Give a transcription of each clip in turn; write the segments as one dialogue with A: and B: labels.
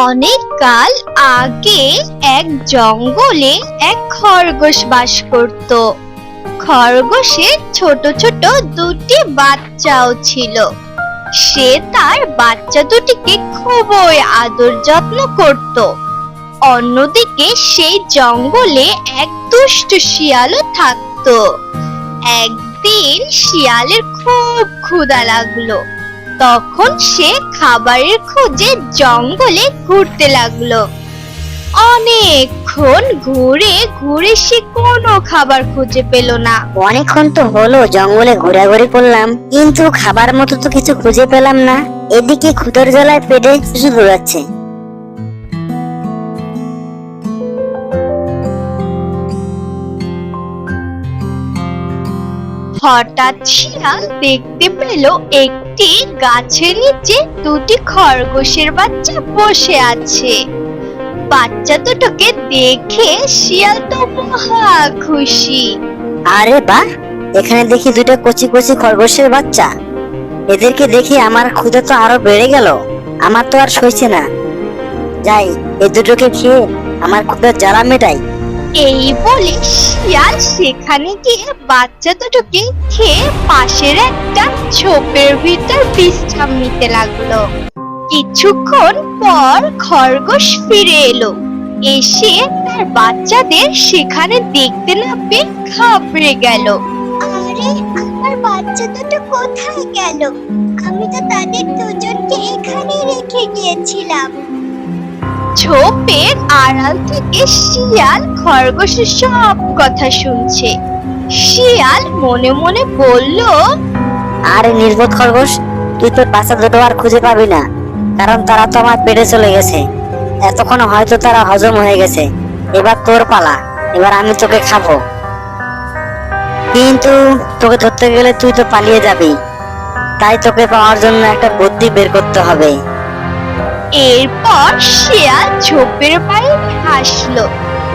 A: অনেক কাল আগে এক জঙ্গলে এক খরগোশ বাস করত। খরগোশের ছোট ছোট দুটি বাচ্চাও ছিল। সে তার বাচ্চা দুটিকে খুবই আদর যত্ন করত। অন্যদিকে সেই জঙ্গলে এক দুষ্ট শিয়ালও থাকতো। একদিন শিয়ালের খুব ক্ষুধা লাগল। তখন সে খাবারের খোঁজে জঙ্গলে ঘুরতে লাগল। অনেকক্ষণ ঘুরে ঘুরে সে কোনো খাবার খুঁজে পেল না।
B: অনেকক্ষণ তো হলো, জঙ্গলে ঘোরাঘুরি করলাম, কিন্তু খাবার মতো তো কিছু খুঁজে পেলাম না। এদিকে ক্ষুদর জ্বালায় পেটে শুধু দৌড়াচ্ছে।
A: হঠাৎ শিয়াল দেখতে পেল একটি গাছের নিচে দুটি খরগোশের বাচ্চা বসে আছে। বাচ্চা দুটোকে দেখে শিয়াল তো মহা খুশি।
B: আরে বাহ এখানে দেখি দুটো কচি কচি খরগোশের বাচ্চা। এদেরকে দেখে আমার ক্ষুদা তো আরও বেড়ে গেল, আমার তো আর সইছে না। যাই এই দুটোকে খেয়ে আমার ক্ষুদার জ্বালা মেটাই।
A: এই বলে শিয়াল সেখানে গিয়ে বাচ্চা দুটোকে খেয়ে পাশের একটা ছোপের ভিতর বিশ্রাম নিতে লাগল। কিছুক্ষণ পর খরগোশ ফিরে এলো। এসে তার বাচ্চাদের সেখানে দেখতে না পেয়ে খাবড়ে গেল। আরে, আমার বাচ্চা দুটো কোথায় গেল? আমি তো তাদের দুজনকে এখানে রেখে গিয়েছিলাম। ঝোপের আড়াল থেকে শিয়াল খরগোশের সব কথা শুনছে। শিয়াল মনে মনে বলল,
B: আরে নির্বোধ খরগোশ, তুই তোর বাচ্চা দুটো আর খুঁজে পাবি না, কারণ তারা তো আমার পেটে চলে গেছে। এতক্ষণ হয়তো তারা হজম হয়ে গেছে। এবার তোর পালা, এবার আমি তোকে খাব। কিন্তু তোকে ধরতে গেলে তুই তো পালিয়ে যাবি। তাই তোকে পাওয়ার জন্য একটা বুদ্ধি বের করতে হবে।
A: এরপর শিয়াল ঝোপের বাইরে হাসলো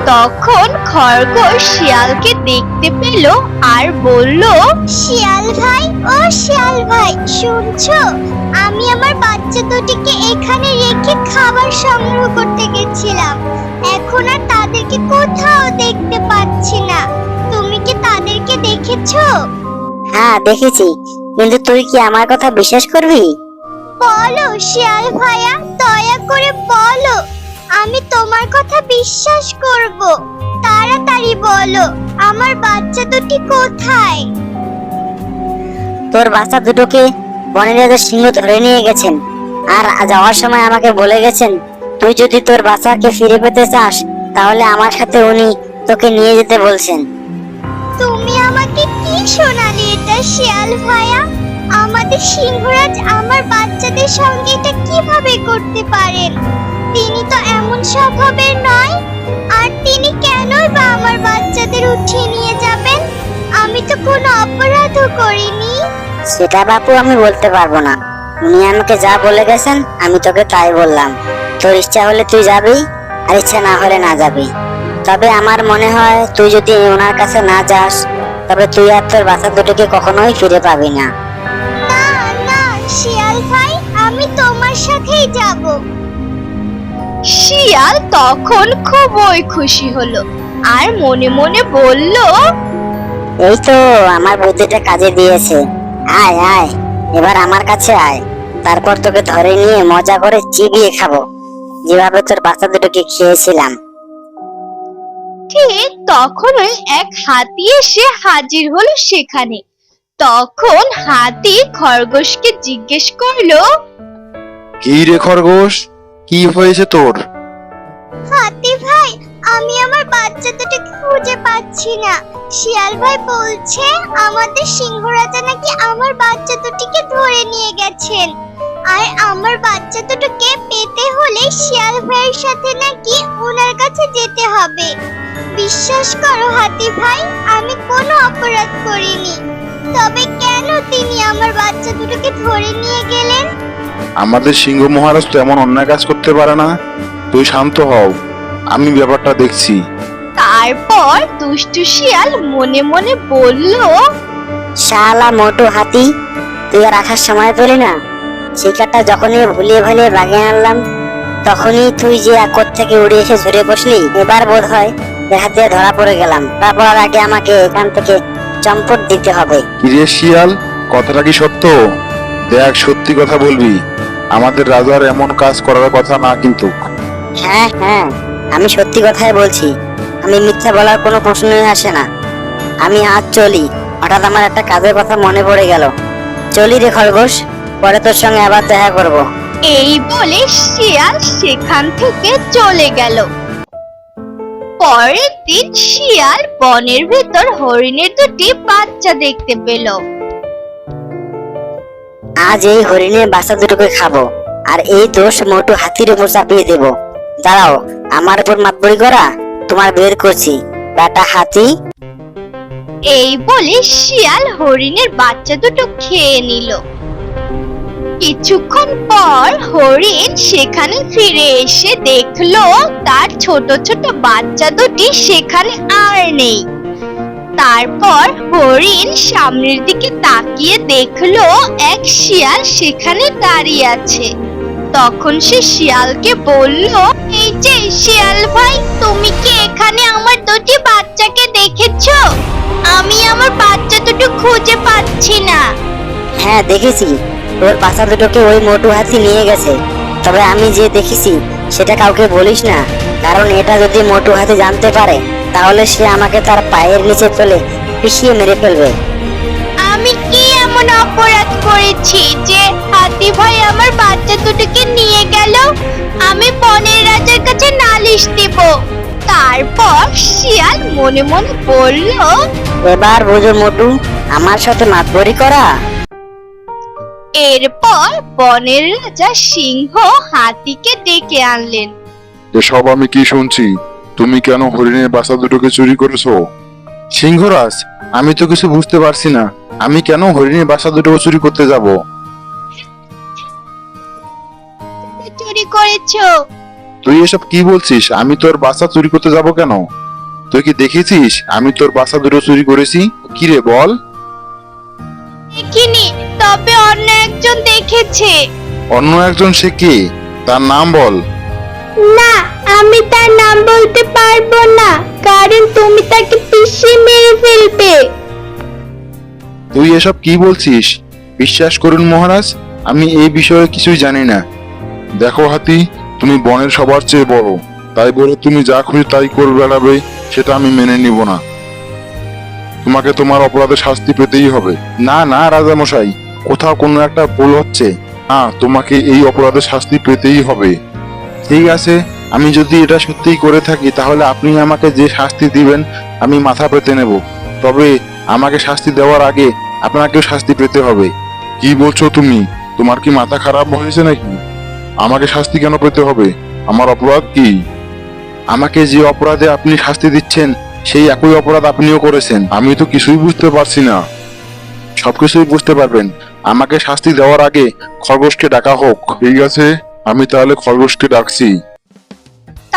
A: তখন খরগোশ শিয়ালকে দেখতে পেল আর বলল শিয়াল ভাই ও শিয়াল ভাই শুনছো? আমি আমার বাচ্চা দুটিকে এখানে রেখে খাবার সংগ্রহ করতে গেছিলাম। এখন আর তাদেরকে কোথাও দেখতে পাচ্ছি না। তুমি কি তাদেরকে দেখেছ?
B: হ্যাঁ দেখেছি। কিন্তু তুই কি আমার কথা বিশ্বাস করবি?
A: বলো শিয়াল ভাইয়া দয়া করে বলো। আমি তোমার কথা বিশ্বাস করব। তাড়াতাড়ি বলো আমার বাচ্চা দুটি কোথায়?
B: তোর বাচ্চা দুটোকে বনের রাজা সিংহ ধরে নিয়ে গেছেন। আর যাওয়ার সময় আমাকে বলে গেছেন তুই যদি তোর বাচ্চাকে ফিরে পেতে চাস তাহলে আমার সাথে উনি তোকে নিয়ে যেতে বলছেন।
A: তুমি আমাকে কি শোনালে এটা শিয়াল ভাইয়া আমাদের সিংহরাজ আমার বাচ্চাদের সঙ্গে এটা কীভাবে করতে পারেন? তিনি তো এমন স্বভাবের নয়। আর তিনি কেনই বা আমার বাচ্চাদের উঠিয়ে নিয়ে যাবেন? আমি তো কোনো অপরাধও করিনি।
B: সেটা বাপু আমি বলতে পারব না। উনি আমাকে যা বলে গেছেন, আমি তোকে তাই বললাম। তোর ইচ্ছা হলে তুই যাবি, আর ইচ্ছা না হলে না যাবি। তবে আমার মনে হয়, তুই যদি ওনার কাছে না যাস, তবে তুই আর তোর বাচ্চা দুটোকে কখনোই ফিরে পাবি না।
A: শিয়াল ভাই আমি তোমার সাথেই যাব। শিয়াল তখন খুবই খুশি হলো আর মনে মনে বলল
B: এই তো আমার বুদ্ধিটা কাজে দিয়েছে। আয় আয় এবার আমার কাছে আয়। তারপর তোকে ধরে নিয়ে মজা করে চিবিয়ে খাব। যেভাবে তোর বাচ্চা দুটোকে খেয়েছিলাম।
A: ঠিক তখনই এক হাতি এসে হাজির হলো সেখানে। তখন হাতি খরগোশকে জিজ্ঞেস করল
C: কি রে খরগোশ? কি হয়েছে তোর?
A: হাতি ভাই আমি আমার বাচ্চা দুটোকে খুঁজে পাচ্ছি না। শিয়াল ভাই বলছে আমাদের সিংহ রাজা নাকি আমার বাচ্চা দুটিকে ধরে নিয়ে গেছেন। আর আমার বাচ্চা দুটোকে পেতে হলে শিয়াল ভাইয়ের সাথে নাকি ওনার কাছে যেতে হবে। বিশ্বাস করো হাতি ভাই আমি কোনো অপরাধ করিনি। তবে কেন তিনি আমার বাচ্চা দুটোকে ধরে নিয়ে গেলেন?
C: আমাদের সিংহ মহারাজ তো এমন অন্যায় কাজ করতে পারে না। তুই শান্ত হও আমি ব্যাপারটা দেখছি।
A: তারপর দুষ্টু শিয়াল মনে মনে বলল
B: শালা মোটু হাতি তুই আর রাখার সময় পেলি না? শিকারটা যখনই ভুলিয়ে ভালিয়ে বাগিয়ে আনলাম তখনই তুই যে আকর থেকে উড়ে এসে ঝরে বসলি এবার বোধ হয় হাতে ধরা পড়ে গেলাম। তারপর আগে আমাকে এখান থেকে চম্পট দিতে হবে।
C: কিরে শিয়াল কথাটা কি সত্য? দেখ সত্যি কথা বলবি আমাদের রাজার এমন কাজ করার কথা না কিন্তু।
B: হ্যাঁ হ্যাঁ আমি সত্যি কথাই বলছি আমি মিথ্যা বলার কোনো প্রশ্নই আসে না। আমি আজ চলি হঠাৎ আমার একটা কাজের কথা মনে পড়ে গেল। চলি রে খরগোশ পরে তোর সঙ্গে আবার দেখা করব।
A: এই বলে শিয়াল সেখান থেকে চলে গেল। পরের দিন শিয়াল বনের ভেতর হরিণের দুটি বাচ্চা দেখতে পেল।
B: আজ এই হরিণের বাচ্চা দুটোকে খাব আর এই দোষ মোটু হাতির উপর চাপিয়ে দেব। দাঁড়াও আমার উপর মাতবরি করা তোমার বের করছি বেটা হাতি।
A: এই বলে শিয়াল হরিণের বাচ্চা দুটো খেয়ে নিল। কিছুক্ষণ পর হরিণ সেখানে ফিরে এসে দেখল তার ছোট ছোট বাচ্চা দুটি সেখানে আর নেই। তারপর হরিণ সামনের দিকে তাকিয়ে দেখল এক শিয়াল সেখানে দাঁড়িয়ে আছে। তখন সে শিয়ালকে বলল, এই যে শিয়াল ভাই, তুমি কি এখানে আমার দুটি বাচ্চাকে দেখেছ? আমি আমার বাচ্চা দুটো খুঁজে পাচ্ছি না।
B: হ্যাঁ দেখেছি। তোর বাচ্চা দুটোকে ওই মোটু হাতি নিয়ে গেছে। তবে আমি যে দেখেছি সেটা কাউকে বলিস না। কারণ এটা যদি মোটু হাতি জানতে পারে তাহলে সে আমাকে তার পায়ের নিচে ফেলে পিষিয়ে মেরে ফেলবে।
A: আমি কি এমন অপরাধ করেছি যে হাতি ভাই আমার বাচ্চা দুটোকে নিয়ে গেল? আমি বনের রাজার কাছে নালিশ দেব। তারপর শিয়াল মনে মনে বলল
B: এবার বুঝো মোটু আমার সাথে মাতবরি করা।
A: এরপর বনের রাজা সিংহ হাতিকে ডেকে আনলেন।
C: এসব আমি কি শুনছি? তুমি কেন হরিণের বাচ্চা দুটোকে চুরি করেছ? সিংহরাজ আমি তো কিছু বুঝতে পারছি না। আমি কেন হরিণের বাচ্চা দুটোকে চুরি করতে যাব?
A: চুরি করেছ।
C: তুই এসব কি বলছিস? আমি তোর বাচ্চা চুরি করতে যাব কেন? তুই কি দেখেছিস? আমি তোর বাচ্চা দুটো চুরি করেছি? কি রে বল?
A: দেখিনি তবে অন্য একজন দেখেছে।
C: অন্য একজন সে কে? তার নাম বল।
A: না আমি তার নাম বলতে পারব না কারণ তুমি তাকে পিষে মেরে ফেলবে।
C: তুই এসব কি বলছিস? বিশ্বাস করুন মহারাজ আমি এই বিষয়ে কিছুই জানি না। দেখো হাতি তুমি বনের সবার চেয়ে বড়। তাই বলে তুমি যা খুশি তাই করে বেড়াবে সেটা আমি মেনে নিব না। তোমাকে তোমার অপরাধের শাস্তি পেতেই হবে। না না রাজা মশাই কোথাও কোনো একটা ভুল হচ্ছে হ্যাঁ তোমাকে এই অপরাধের শাস্তি পেতেই হবে। ঠিক আছে, আমি যদি এটা সত্যিই করে থাকি, তাহলে আপনি আমাকে যে শাস্তি দিবেন, আমি মাথা পেতে নেব। তবে আমাকে শাস্তি দেওয়ার আগে আপনাকেও শাস্তি পেতে হবে। কি বলছো তুমি? তোমার কি মাথা খারাপ হয়েছে নাকি? আমাকে শাস্তি কেন পেতে হবে? আমার অপরাধ কি? আমাকে যে অপরাধে আপনি শাস্তি দিচ্ছেন, সেই একই অপরাধ আপনিও করেছেন। আমি তো কিছুই বুঝতে পারছি না। সবকিছুই বুঝতে পারবেন। আমাকে শাস্তি দেওয়ার আগে খরগোশকে ডাকা হোক। ঠিক আছে আমি তাহলে খরগোশকে ডাকছি।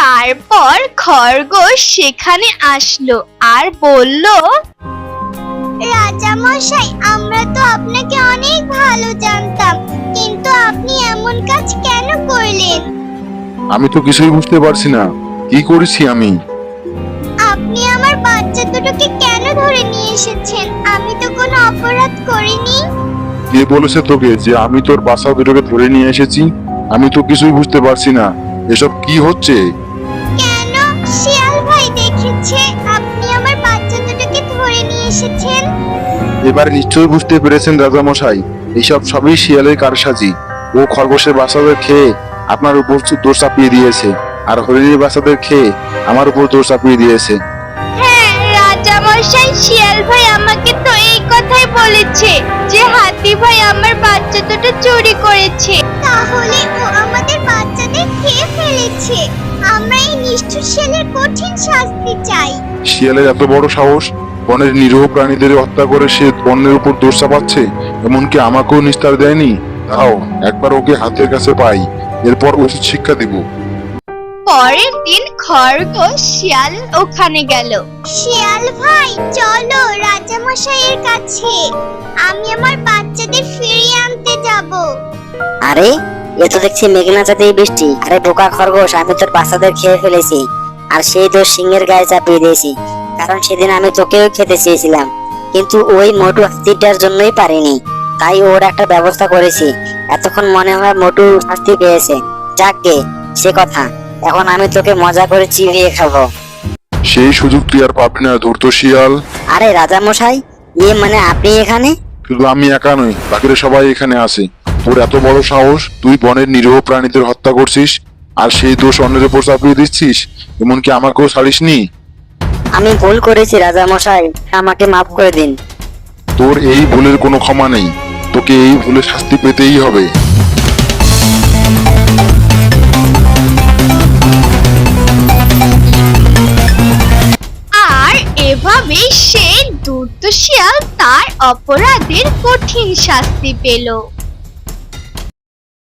A: তারপর খরগোশ সেখানে আসলো আর বলল রাজা মশাই আমরা তো আপনাকে অনেক ভালো জানতাম কিন্তু আপনি এমন কাজ কেন করলেন?
C: আমি তো কিছুই বুঝতে পারছি না। কি করেছি আমি?
A: আপনি আমার বাচ্চা দুটোকে কেন ধরে নিয়ে এসেছেন? আমি তো কোনো অপরাধ করিনি।
C: কে বলেছে তোকে যে আমি তোর বাসা দুটোকে ধরে নিয়ে এসেছি? আমি তো কিছুই বুঝতে পারছি না। এসব কি হচ্ছে?
A: কেন? শিয়াল ভাই দেখেছে আপনি আমার বাচ্চা দুটোকে ধরে নিয়ে এসেছেন।
C: এবার নিশ্চয়ই বুঝতে পেরেছেন রাজামশাই এইসব সবই শিয়ালের কারসাজি। ও খরগোশের বাচ্চাদের খেয়ে আপনার উপর দোষ চাপিয়ে দিয়েছে। আর হরিণীর বাচ্চাদের খেয়ে আমার উপর দোষ চাপিয়ে দিয়েছে।
A: হ্যাঁ রাজা শিয়াল ভাই আমাকে তো এই কথাই বলেছে যে হাতি ভাই আমার বাচ্চা দুটো চুরি করেছে। তাহলে ও আমাদের বাচ্চাদের খেয়ে ফেলেছে। আমরা এই নিষ্ঠুর শিয়ালের কঠিন শাস্তি চাই।
C: শিয়ালের এত বড় সাহস বনের নিরীহ প্রাণীদের হত্যা করে সে বনের উপর দোষ চাপাচ্ছে এমনকি আমাকেও নিস্তার দেয়নি। তাও একবার ওকে হাতের কাছে পাই এরপর উচিত শিক্ষা দিব।
A: পরের দিন খরগোশ শিয়াল ওখানে গেল। শিয়াল ভাই চলো রাজা মশাইয়ের কাছে। আমি আমার বাচ্চাদের ফিরিয়ে আনতে যাব।
B: আরে এ তো দেখছি মেঘনা চাঁদেই বৃষ্টি। আরে বোকা খরগোশ আমি তোর বাচ্চাদের খেয়ে ফেলেছি। আর সেই দোষ সিংহের গায়ে চাপিয়ে দিয়েছি। কারণ সেদিন আমি তোকেও খেতে চেয়েছিলাম। কিন্তু ওই মোটু হাতিটার জন্যই পারিনি। তাই ওর একটা ব্যবস্থা করেছি। এতক্ষণ মনে হয় মোটু শাস্তি পেয়েছে। যাকগে সে কথা। এখন আমি তোকে মজা করে চিবিয়ে খাব।
C: সেই সুযোগ তুই আর পাবি না ধূর্ত শিয়াল।
B: আরে রাজা মশাই ইয়ে মানে আপনি এখানে?
C: শুধু আমি একা নই বাকিরা সবাই এখানে আছে। তোর এত বড় সাহস তুই বনের নিরীহ প্রাণীদের হত্যা করছিস আর সেই দোষ অন্যের উপর চাপিয়ে দিচ্ছিস এমনকি আমাকেও ছাড়িসনি।
B: আমি ভুল করেছি রাজা মশাই আমাকে মাফ করে দিন।
C: তোর এই ভুলের কোনো ক্ষমা নেই তোকে এই ভুলের শাস্তি পেতেই হবে।
A: এভাবেই সে দুর্দশিয়াল তার অপরাধের কঠিন শাস্তি পেল।